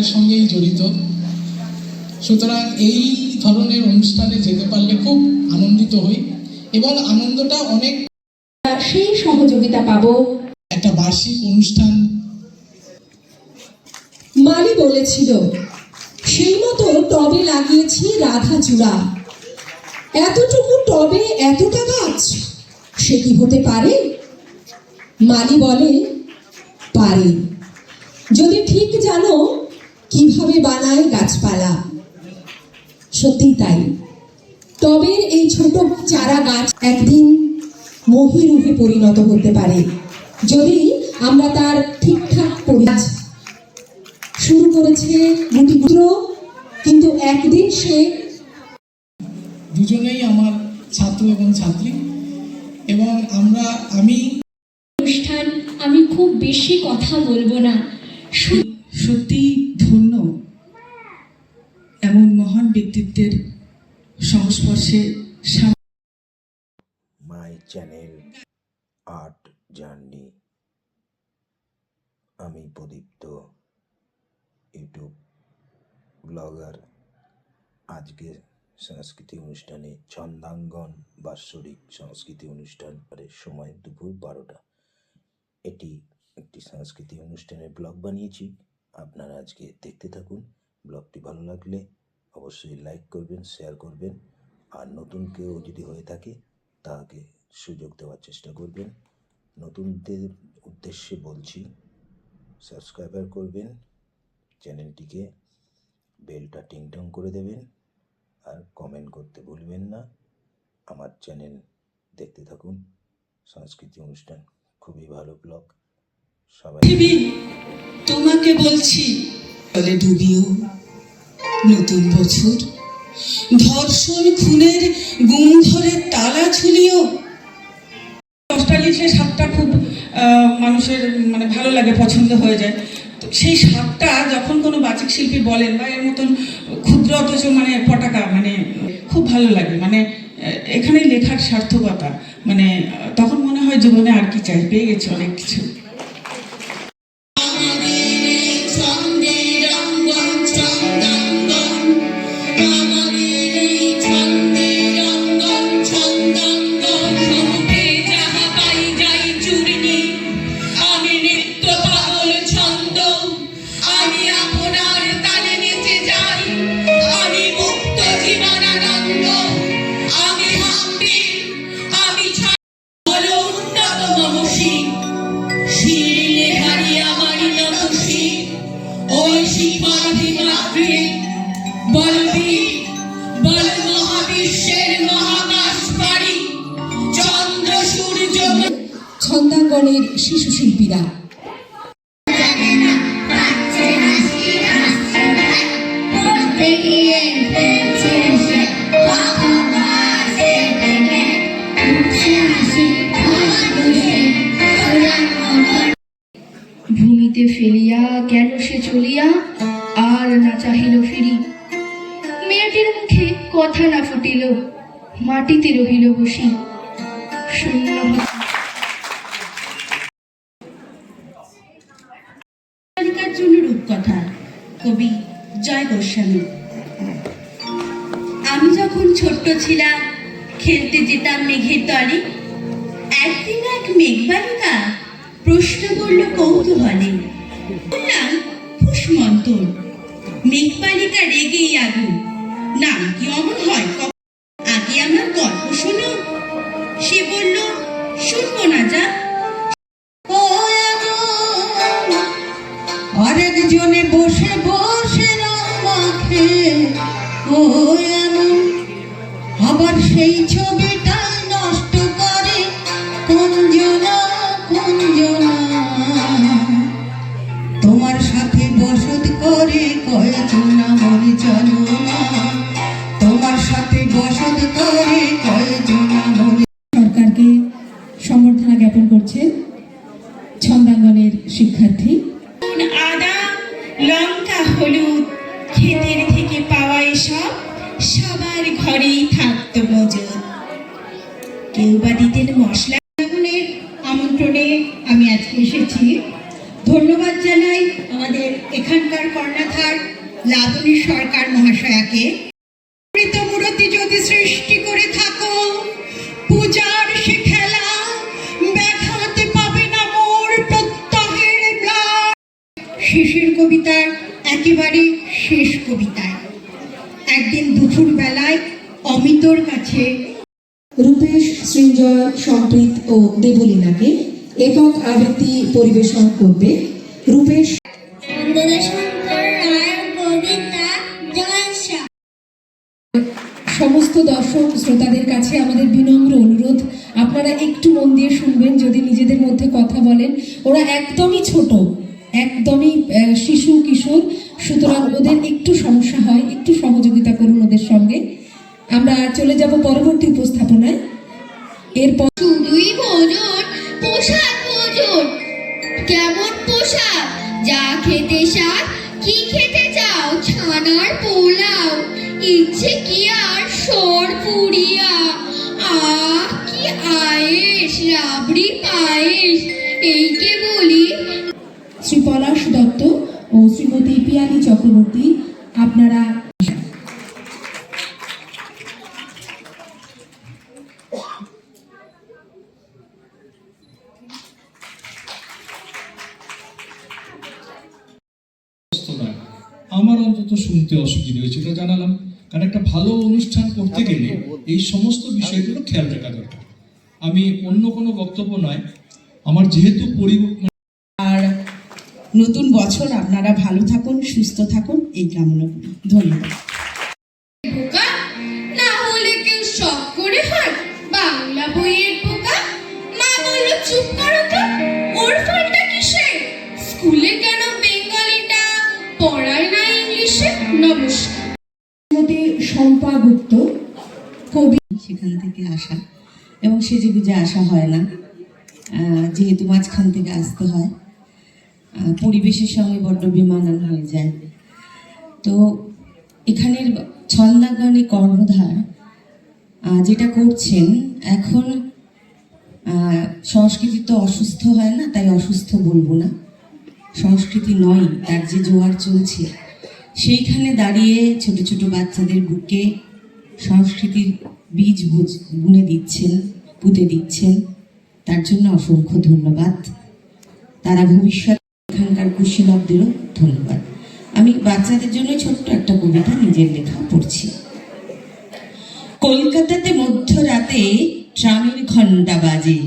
পরিবারের সঙ্গেই জড়িত। সুতরাং এই ধরনের অনুষ্ঠানে যেতে পারলে খুব আনন্দিত হই। এবং আনন্দটা অনেক সেই সহযোগিতা পাবো। একটা বার্ষিক অনুষ্ঠান। মালি বলেছিল সেই মতো টবে লাগিয়েছি রাধা চূড়া। এতটুকু টবে এতটা গাছ সে কি হতে পারে? মালি বলে পারে। যদি ঠিক জানো কীভাবে বানায় গাছপালা? সত্যি তাই। টবের এই ছোট চারা গাছ একদিন মহিরুহে পরিণত হতে পারে। যদি আমরা তার ঠিকঠাক পরিচ শুরু করেছে গুটি পুত্র কিন্তু একদিন সে দুজনেই আমার ছাত্র এবং ছাত্রী। এবং আমরা আমি অনুষ্ঠান আমি খুব বেশি কথা বলব না। সত্যি ব্যক্তিত্বের সংস্পর্শে মাই চ্যানেল আর্ট জার্নি আমি প্রদীপ্ত, ইউটিউব ব্লগার। আজকে সংস্কৃতি অনুষ্ঠানে ছন্দাঙ্গন বাৎসরিক সংস্কৃতি অনুষ্ঠানের সময় দুপুর বারোটা। এটি একটি সাংস্কৃতিক অনুষ্ঠানের ব্লগ বানিয়েছি। আপনারা আজকে দেখতে থাকুন। ব্লগটি ভালো লাগলে অবশ্যই লাইক করবেন শেয়ার করবেন। আর নতুন কেউ যদি হয়ে থাকে, তাকে সুযোগ দেওয়ার চেষ্টা করবেন। নতুনদের উদ্দেশ্যে বলছি সাবস্ক্রাইবার করবেন, চ্যানেলটিকে বেলটা টিংটং করে দেবেন। আর কমেন্ট করতে ভুলবেন না। আমার চ্যানেল দেখতে থাকুন। সংস্কৃতি অনুষ্ঠান, খুবই ভালো ব্লগ সবাই তোমাকে বলছি, বলে ডুবিও। নতুন বছর। ধর্ষণ খুনের গুম ধরে তালা ঝুলিও। অস্ট্রেলিয়া স্বাদটা খুব মানুষের মানে ভালো লাগে, পছন্দ হয়ে যায়, তো সেই স্বাদটা যখন কোনো বাচিক শিল্পী বলেন বা এর মতন ক্ষুদ্র অথচ মানে পটাকা মানে খুব ভালো লাগে মানে এখানে লেখার সার্থকতা মানে তখন মনে হয় জীবনে আর কি চাই, পেয়ে গেছে অনেক কিছু। ছন্দাঙ্গনের শিশু শিল্পীরা ভূমিতে ফেলিয়া গেল সে চলিয়া, আর না চাহিল ফিরি। মেয়েটির মুখে কথা না ফুটিল, মাটিতে রহিল বসি। শূন্য কবি জয় গোস্বামী। আমি যখন ছোট্ট ছিলাম, খেলতে যেতাম মেঘের তলে। একদিন এক মেঘ বালিকা প্রশ্ন করল কৌতূহলে বললাম ফুসমন্তর মেঘ বালিকা রেগেই আগুন। না কি অমন হয় থাকতো মজুদ কেউ বা দিতেন মশলা আগুনের আমন্ত্রণে আমি আজকে এসেছি। ধন্যবাদ জানাই আমাদের এখানকার কর্ণধার লাবণী সরকার মহাশয়াকে। মৃতমূরতি যদি সৃষ্টি করে থাকো, পূজার সে খেলা ব্যাঘাতে পাবে না মোর প্রত্যহের শেষের কবিতার একেবারে শেষ কবিতায়। একদিন দুপুর বেলায় অমিতর কাছে। রূপেশ, সৃঞ্জয়, সম্প্রীত ও দেবলীনাকে একক আবৃত্তি পরিবেশন করবে রূপেশ। সমস্ত দর্শক, শ্রোতাদের কাছে আমাদের বিনম্র অনুরোধ, আপনারা একটু মন দিয়ে শুনবেন, যদি নিজেদের মধ্যে কথা বলেন। ওরা একদমই ছোট, একদমই শিশু, কিশোর, সুতরাং ওদের একটু সমস্যা হয়, একটু সহযোগিতা করুন ওদের সঙ্গে। আমরা চলে যাব পরবর্তী উপস্থাপনায়। এরপর শুধুই ভোজন পোশাক ভোজন কেমন পোশাক যা খেতে সার কি খেতে চাও? ছানার পোলাও। ইচ্ছে কি আর সর পুরিয়া আহ কি আয়েস রাবড়ি পায়েস এই কে বলি? শ্রী পলাশ দত্ত ও শ্রীমতী পিয়ালি চক্রবর্তী আপনারা ব্যস্ত নয় আমার অন্তত শুনতে অসুবিধা হয়েছে এটা জানালাম। কারণ একটা ভালো অনুষ্ঠান করতে গেলে এই সমস্ত বিষয়গুলো খেয়াল রাখা দরকার। আমি অন্য কোনো বক্তব্য নয় আমার যেহেতু পরিবার আর নতুন বছর আপনারা ভালো থাকুন সুস্থ থাকুন এই কামনা করি। ধন্যবাদ। না হলে কেউ শখ করে হয় বাংলা বইয়ের বোকা মা বলল চুপ করো তো ওর ফলটা কিসে স্কুলে শম্পা গুপ্ত কবি। সেখান থেকে আসা। এবং সেজে গুজে আসা হয় না। যেহেতু মাঝখান থেকে আসতে হয়। পরিবেশের সঙ্গে বড্ড বিমানান হয়ে যায়। তো এখানের ছন্দাগানে কর্ণধার যেটা করছেন, এখন সংস্কৃতি তো অসুস্থ হয় না, তাই অসুস্থ বলব না। সংস্কৃতি নয়, তার যে জোয়ার চলছে সেইখানে দাঁড়িয়ে ছোট ছোট বাচ্চাদের বুকে সংস্কৃতির বীজ বুনে দিচ্ছেন, পুঁতে দিচ্ছেন। তার জন্য অসংখ্য ধন্যবাদ। তারা ভবিষ্যৎ এখানকার কুশীলবদেরও ধন্যবাদ। আমি বাচ্চাদের জন্য ছোট্ট একটা কবিতা নিজের লেখা পড়ছি। কলকাতাতে মধ্যরাতে ট্রামের ঘণ্টা বাজে।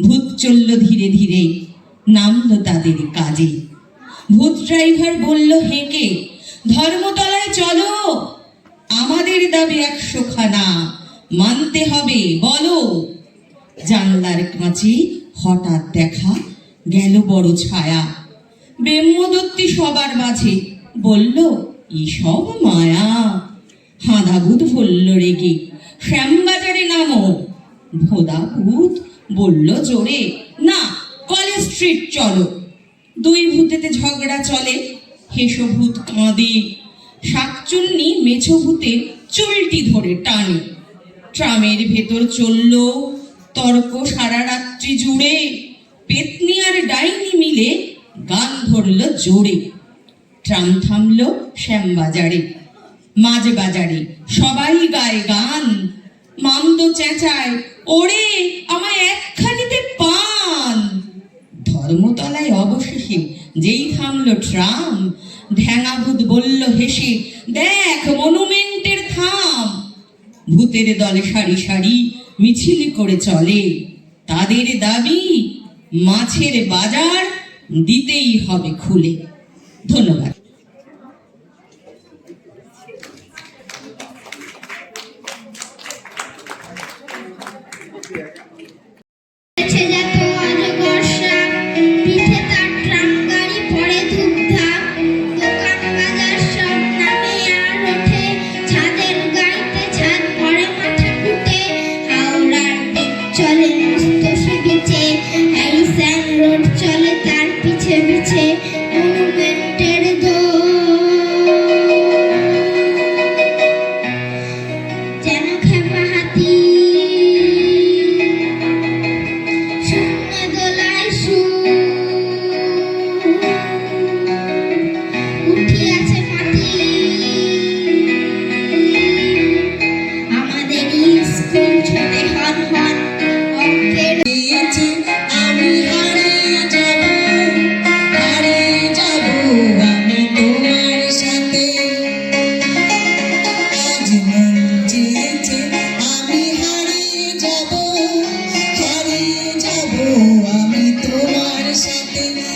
ভূত চলল ধীরে ধীরে, নামলো তাদের কাজে। ভূত ড্রাইভার বলল, হেঁকে ধর্মতলায় চলো। আমাদের দাবি একশো খানা মানতে হবে, বলো। জানলার কাঁচে হঠাৎ দেখা গেল বড় ছায়া। ব্রহ্মদত্তি সবার মাঝে বলল, এসব মায়া? হাঁদা ভূত বলল রেগে, শ্যামবাজারে নামো। ভোদা ভূত বলল জোরে, না, কলেজ স্ট্রিট চলো। দুই ভূতেতে ঝগড়া চলে হেসো ভূত কাঁদে। শাকচুন্নি মেছো ভূতের চুলটি ধরে টানে। ট্রামের ভেতর চলল তর্ক সারা রাত্রি জুড়ে। পেতনি আর ডাইনি মিলে গান ধরল জোরে। ট্রাম থামলো শ্যামবাজারে। মাঝ বাজারে সবাই গায় গান। মামদো চেঁচায়, ওরে, আমায় একখানিতে পান। ধর্মতলায় অবশেষে যেই থামলো ট্রাম ঢ্যাঙাভূত বলল হেসে, দেখ মনুমেন্টের থাম। ভূতের দলে সারি সারি মিছিল করে চলে। তাদের দাবি মাছের বাজার দিতেই হবে খুলে। ধন্যবাদ।